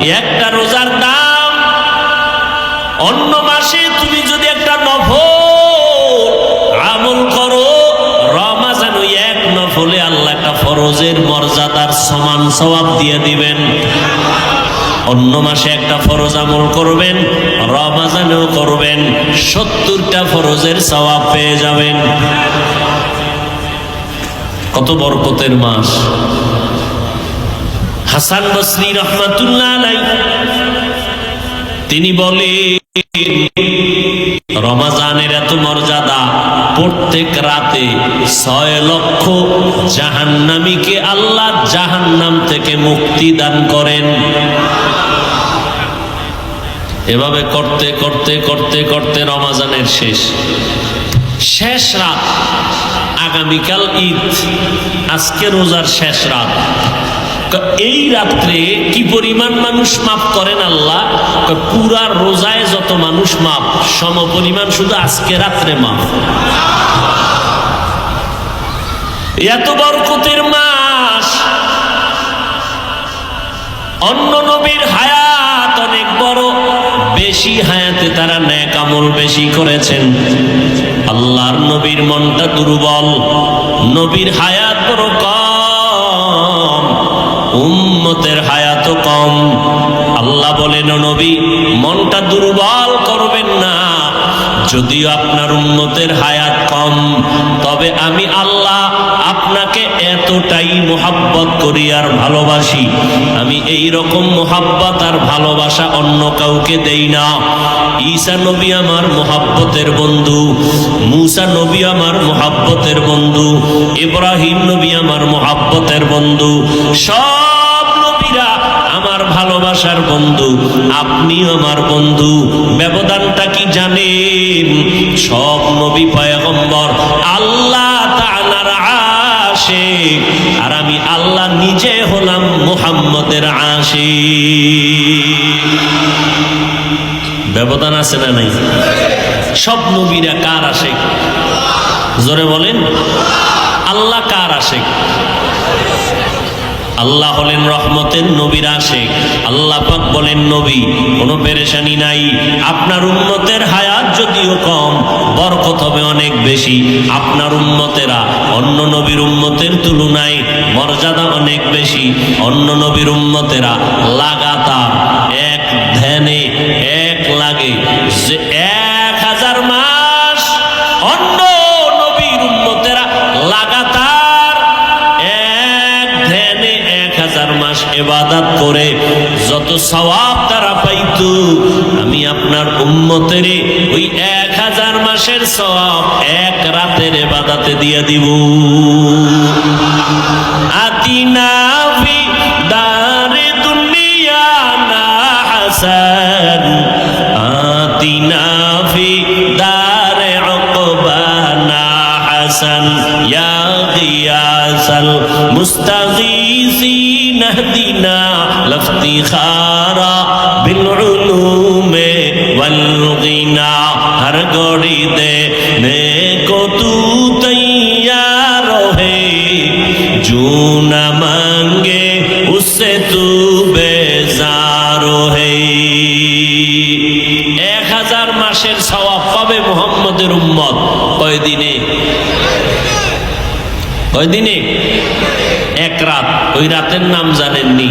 একটা রোজার দাম, অন্য মাসে তুমি যদি একটা নফল আমল করো, রমাজান ওই এক নফলে আল্লাহ একটা ফরজের মর্যাদার সমান সবাব দিয়ে দিবেন। অন্য মাসে একটা ফরজ আমল করবেন, রমাজানেও করবেন, সত্তরটা ফরজের সবাব পেয়ে যাবেন। কত বরকতের মাস। হাসান বসরি রহমাতুল্লাহ আলাই, তিনি বলে রমাজানের এত মর্যাদা প্রত্যেক রাতে ছয় লক্ষ জাহান্নামীকে আল্লাহ জাহান্নাম থেকে মুক্তি দান করেন। এভাবে করতে করতে করতে করতে রমাজানের শেষ। শেষ রাত, আগামীকাল ঈদ, আজকে রোজার শেষ রাত। এই রাত্রে কি পরিমাণ মানুষ মাফ করেন আল্লাহ? পুরা রোজায় যত মানুষ মাপ, সম পরিমাণ শুধু আজকে রাত্রে মাপ। এত বরকতের মাস। অন্য নবীর হায়াত অনেক বড়, বেশি হায়াতে তারা ন্যাক আমল বেশি করেছেন। আল্লাহর নবীর মনটা দুর্বল, নবীর হায়াত বড় কম। উম্মতের হায়াত কম। আল্লাহ বলেন "ও নবী মনটা দুর্বল করবেন না। যদিও আপনার উন্নতের হায়াত কম, তবে আমি আল্লাহ আপনাকে এতটাই মোহাব্বত করি আর ভালোবাসি। আমি এই রকম মোহাব্বত আর ভালোবাসা অন্য কাউকে দেই না। ঈসা নবী আমার মোহাব্বতের বন্ধু, মুসা নবী আমার মোহাব্বতের বন্ধু, ইব্রাহিম নবী আমার মোহাব্বতের বন্ধু, সব নবীরা আমার ভালোবাসার বন্ধু, আপনিও আমার বন্ধু। ব্যবধানটা জানেন সব নবী পয়গম্বর আল্লাহ তাআলার আশিক, আর আমি আল্লাহ নিজে হলাম মুহাম্মদের আশিক। ব্যবধান আছে না নাই? সব নবীরা কার আশিক? জোরে বলেন, আল্লাহ কার আশিক? আল্লাহ হলেন রহমতের নবীর আসে আল্লাহ পাক বলেন, নবী, কোনো পেরেশানি নাই। আপনার উন্মতের হায়াত যদিও কম, বরকত হবে অনেক বেশি। আপনার উন্মতেরা অন্য নবীর উন্মতের তুলনায় মর্যাদা অনেক বেশি। অন্য নবীর উন্মতেরা লাগাতার এক ধ্যানে এক লাগে যে তারা পাইত আমি আপনার উম্মতের ওই এক হাজার মাসের সওয়াব এক রাতের এবাদাতে দিয়ে দিব আতিনা ফি দারে দুনিয়া না হাসান আতিনা ফি দারে উকবানা হাসান ইয়া গিয়াসাল মুস্তাগীসিন اهدنا لافتخارا بالعلوم والغنى ہر گوڑی دے نیکو تو تیار ہے جو نہ مانگے اس سے تو بیزار ہے ایک ہزار ماشر ثواب پابے محمد امت کوئی دینے কয়দিনে এক রাত ওই রাতের নাম জানেননি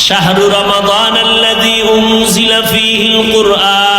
শাহরু রমাদান আল্লাযী উনজিলা ফীহিল কুরআন